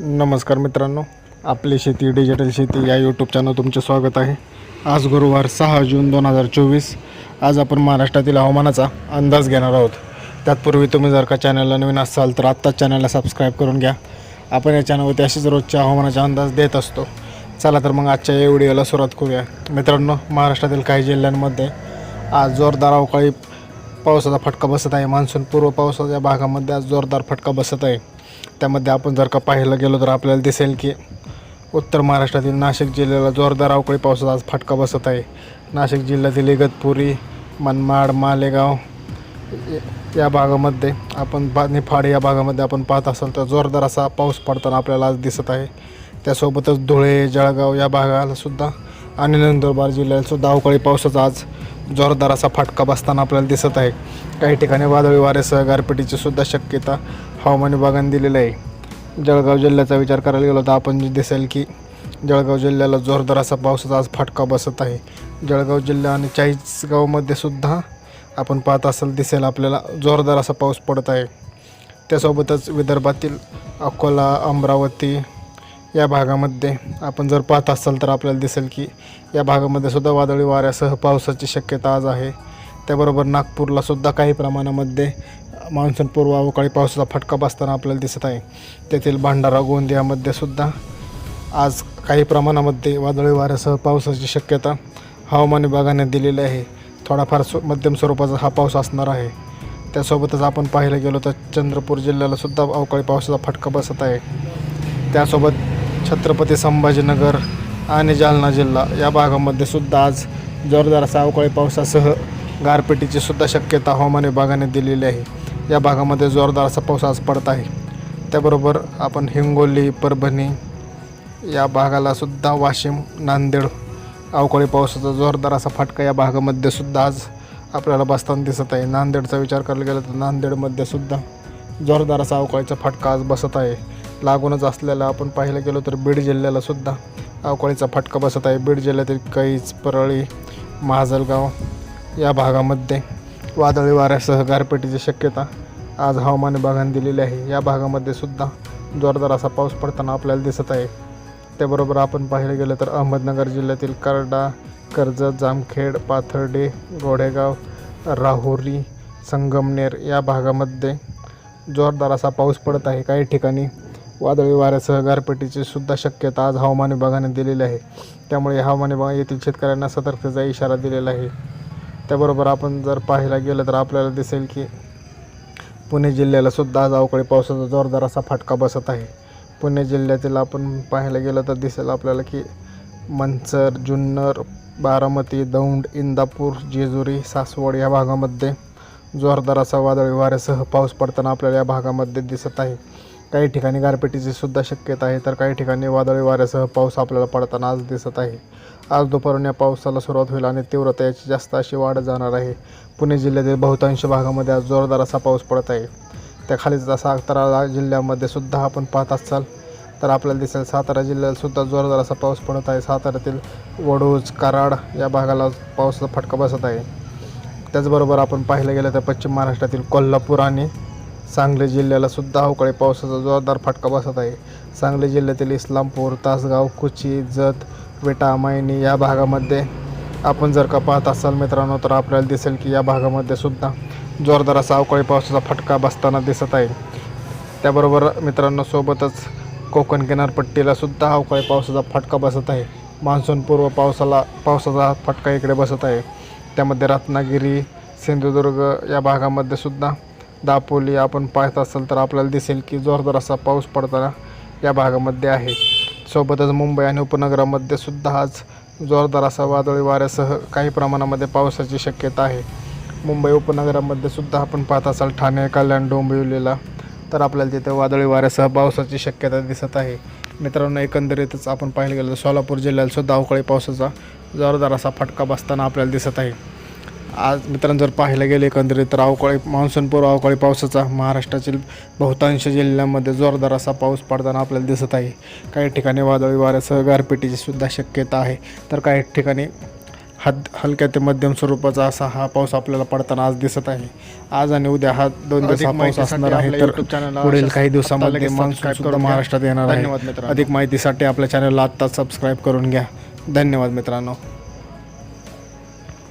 नमस्कार मित्रांनो आपली शेती डिजिटल शेती या यूट्यूब चॅनल तुमचे स्वागत आहे. आज गुरुवार सहा जून दोन हजार चोवीस. आज आपण महाराष्ट्रातील हवामानाचा अंदाज घेणार आहोत. त्यातपूर्वी तुम्ही जर का चॅनलला नवीन असाल तर आत्ताच चॅनलला सबस्क्राईब करून घ्या. आपण या चॅनलवरती असेच रोजच्या हवामानाचा अंदाज देत असतो. चला तर मग आजच्या या व्हिडिओला सुरुवात करूया. मित्रांनो महाराष्ट्रातील काही जिल्ह्यांमध्ये आज जोरदार अवकाळी पावसाचा फटका बसत आहे. मान्सून पूर्व पावसाच्या भागामध्ये आज जोरदार फटका बसत आहे. त्यामध्ये आपण जर का पाहायला गेलो तर आपल्याला दिसेल की उत्तर महाराष्ट्रातील नाशिक जिल्ह्याला जोरदार अवकाळी पावसाचा आज फटका बसत आहे. नाशिक जिल्ह्यातील इगतपुरी मनमाड मालेगाव या भागामध्ये आपण पा निफाड या भागामध्ये आपण पाहत असाल तर जोरदार असा पाऊस पडताना आपल्याला आज दिसत आहे. त्यासोबतच धुळे जळगाव या भागालासुद्धा आणि नंदुरबार जिल्ह्यालासुद्धा अवकाळी पावसाचा आज जोरदार असा फटका बसताना आपल्याला दिसत आहे. काही ठिकाणी वादळी वाऱ्यासह गारपिटीची सुद्धा शक्यता हवामान विभागाने दिलेलं आहे. जळगाव जिल्ह्याचा विचार करायला गेलो तर आपण दिसेल की जळगाव जिल्ह्याला जोरदार असा पावसाचा आज फटका बसत आहे. जळगाव जिल्हा आणि चाळीसगावमध्ये सुद्धा आपण पाहत असाल दिसेल आपल्याला जोरदार असा पाऊस पडत आहे. त्यासोबतच विदर्भातील अकोला अमरावती या भागामध्ये आपण जर पाहत असाल तर आपल्याला दिसेल की या भागामध्ये सुद्धा वादळी वाऱ्यासह पावसाची शक्यता आज आहे. त्याबरोबर नागपूरला सुद्धा काही प्रमाणामध्ये मान्सूनपूर्व अवकाळी पावसाचा फटका बसताना आपल्याला दिसत आहे. तेथील भंडारा गोंदियामध्ये सुद्धा आज काही प्रमाणामध्ये वादळी वाऱ्यासह पावसाची शक्यता हवामान विभागाने दिलेली आहे. थोडाफार स्व मध्यम स्वरूपाचा हा पाऊस असणार आहे. त्यासोबतच आपण पाहायला गेलो तर चंद्रपूर जिल्ह्याला सुद्धा अवकाळी पावसाचा फटका बसत आहे. त्यासोबत छत्रपती संभाजीनगर आणि जालना जिल्हा या भागामध्ये सुद्धा आज जोरदार असा अवकाळी पावसासह गारपिटीची सुद्धा शक्यता हवामान विभागाने दिलेली आहे. या भागामध्ये जोरदार असा पाऊस आज पडत आहे. त्याबरोबर आपण हिंगोली परभणी या भागालासुद्धा वाशिम नांदेड अवकाळी पावसाचा जोरदार असा फाटका या भागामध्ये सुद्धा आज आपल्याला बसताना दिसत आहे. नांदेडचा विचार करायला गेला तर नांदेडमध्ये सुद्धा जोरदार असा अवकाळीचा फटका आज बसत आहे. लागूनच असलेला आपण पाहायला गेलो तर बीड जिल्ह्याला सुद्धा अवकाळीचा फटका बसत आहे. बीड जिल्ह्यातील कैज परळी महाजलगाव या भागामध्ये वादळी वाऱ्यासह गारपिटीची शक्यता आज हवामान विभागाने दिलेली आहे. या भागामध्ये सुद्धा जोरदार असा पाऊस पडताना आपल्याला दिसत आहे. त्याबरोबर आपण पाहायला गेलं तर अहमदनगर जिल्ह्यातील करडा कर्जत जामखेड पाथर्डे गोडेगाव राहुरी संगमनेर या भागामध्ये जोरदार असा पाऊस पडत आहे. काही ठिकाणी वादळी वाऱ्यासह गारपिटीची सुद्धा शक्यता आज हवामान विभागाने दिलेली आहे. त्यामुळे हवामान विभाग येथील शेतकऱ्यांना सतर्कतेचा इशारा दिलेला आहे. त्याबरोबर आपण जर पाहायला गेलं तर आपल्याला दिसेल की पुणे जिल्ह्याला सुद्धा आज अवकाळी पावसाचा जोरदार असा फटका बसत आहे. पुणे जिल्ह्यातील आपण पाहायला गेलं तर दिसेल आपल्याला की मंचर जुन्नर बारामती दौंड इंदापूर जेजुरी सासवड या भागामध्ये जोरदार असा वादळी वाऱ्यासह पाऊस पडताना आपल्याला या भागामध्ये दिसत आहे. काही ठिकाणी गारपिटीची सुद्धा शक्यता आहे तर काही ठिकाणी वादळी वाऱ्यासह पाऊस आपल्याला पडताना आज दिसत आहे. आज दुपारून या पावसाला सुरुवात होईल आणि तीव्रता याची जास्त अशी वाढ जाणार आहे. पुणे जिल्ह्यातील बहुतांश भागामध्ये आज जोरदार असा पाऊस पडत आहे. त्या खालीच सातारा जिल्ह्यामध्ये सुद्धा आपण पाहत असाल तर आपल्याला दिसेल सातारा जिल्ह्यातसुद्धा जोरदार असा पाऊस पडत आहे. साताऱ्यातील वडूज कराड या भागाला पावसाचा फटका बसत आहे. त्याचबरोबर आपण पाहिलं गेलं तर पश्चिम महाराष्ट्रातील कोल्हापूर आणि सांगली जिल्ह्याला सुद्धा अवकाळी पावसाचा जोरदार फटका बसत आहे. सांगली जिल्ह्यातील इस्लामपूर तासगाव कुची जत विटा मायनी या भागामध्ये आपण जर का पाहत असाल मित्रांनो तर आपल्याला दिसेल की या भागामध्ये सुद्धा जोरदार असा अवकाळी पावसाचा फटका बसताना दिसत आहे. त्याबरोबर मित्रांनो सोबतच कोकण किनारपट्टीला सुद्धा अवकाळी पावसाचा फटका बसत आहे. मान्सूनपूर्व पावसाला पावसाचा फटका इकडे बसत आहे. त्यामध्ये रत्नागिरी सिंधुदुर्ग या भागामध्ये सुद्धा दापोली आपण पाहत असाल तर आपल्याला दिसेल की जोरदार असा पाऊस पडताना या भागामध्ये आहे. सोबतच मुंबई आणि उपनगरामध्ये सुद्धा आज जोरदार असा वादळी वाऱ्यासह काही प्रमाणामध्ये पावसाची शक्यता आहे. मुंबई उपनगरामध्ये सुद्धा आपण पाहत असाल ठाणे कल्याण डोंबिवलीला. तर आपल्याला तिथे वादळी वाऱ्यासह पावसाची शक्यता दिसत आहे. मित्रांनो एकंदरीतच आपण पाहिलं गेलं तर सोलापूर जिल्ह्याला सुद्धा अवकाळी पावसाचा जोरदार असा फटका बसताना आपल्याला दिसत आहे. आज मित्रांनो जर पाहायला गेले एकंदरीत तर अवकाळी मान्सूनपूर्व अवकाळी पावसाचा महाराष्ट्रातील बहुतांश जिल्ह्यांमध्ये जोरदार असा पाऊस पडताना आपल्याला दिसत आहे. काही ठिकाणी वादळी वाऱ्यासह गारपिटीची सुद्धा शक्यता आहे. तर काही ठिकाणी हद हलक्या ते मध्यम स्वरूपाचा असा हा पाऊस आपल्याला पडताना आज दिसत आहे. आज आणि उद्या हा दोन दिवस हा पाऊस असणार आहे. तर पुढील काही दिवसामध्ये मान्सून महाराष्ट्रात येणार आहे. अधिक माहितीसाठी आपल्या चॅनलला आत्ताच सबस्क्राईब करून घ्या. धन्यवाद मित्रांनो.